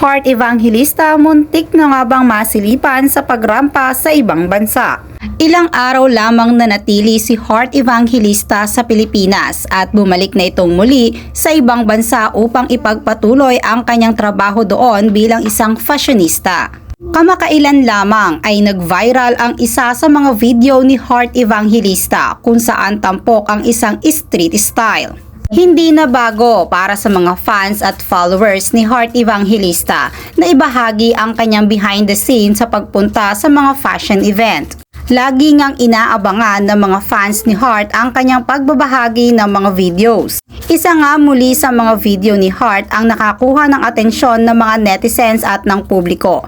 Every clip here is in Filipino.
Heart Evangelista muntik na nga bang masilipan sa pagrampa sa ibang bansa. Ilang araw lamang na natili si Heart Evangelista sa Pilipinas at bumalik na itong muli sa ibang bansa upang ipagpatuloy ang kanyang trabaho doon bilang isang fashionista. Kamakailan lamang ay nag-viral ang isa sa mga video ni Heart Evangelista kung saan tampok ang isang street style. Hindi na bago para sa mga fans at followers ni Heart Evangelista na ibahagi ang kanyang behind the scenes sa pagpunta sa mga fashion event. Lagi ngang inaabangan ng mga fans ni Heart ang kanyang pagbabahagi ng mga videos. Isa nga muli sa mga video ni Heart ang nakakuha ng atensyon ng mga netizens at ng publiko.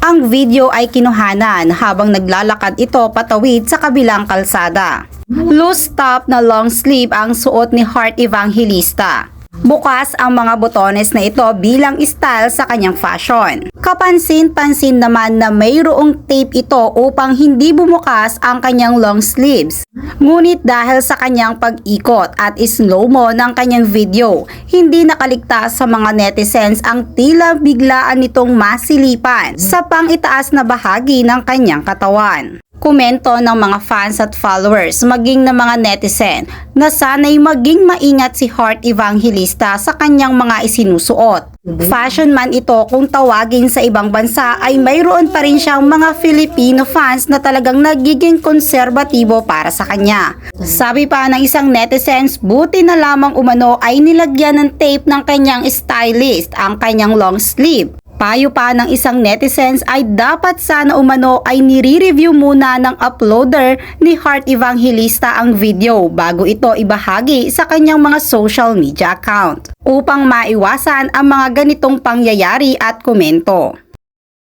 Ang video ay kinuhanan habang naglalakad ito patawid sa kabilang kalsada. Loose top na long sleeve ang suot ni Heart Evangelista. Bukas ang mga botones na ito bilang style sa kanyang fashion. Kapansin-pansin naman na mayroong tape ito upang hindi bumukas ang kanyang long sleeves. Ngunit dahil sa kanyang pag-ikot at slow-mo ng kanyang video, hindi nakaligtas sa mga netizens ang tila biglaan nitong masilipan sa pang-itaas na bahagi ng kanyang katawan komento ng mga fans at followers maging ng mga netizen na sana'y maging maingat si Heart Evangelista sa kanyang mga isinusuot. Fashion man ito kung tawagin sa ibang bansa ay mayroon pa rin siyang mga Filipino fans na talagang nagiging konserbatibo para sa kanya. Sabi pa ng isang netizens, buti na lamang umano ay nilagyan ng tape ng kanyang stylist ang kanyang long sleeve. Payo pa ng isang netizens ay dapat sana umano ay nire-review muna ng uploader ni Heart Evangelista ang video bago ito ibahagi sa kanyang mga social media account upang maiwasan ang mga ganitong pangyayari at komento.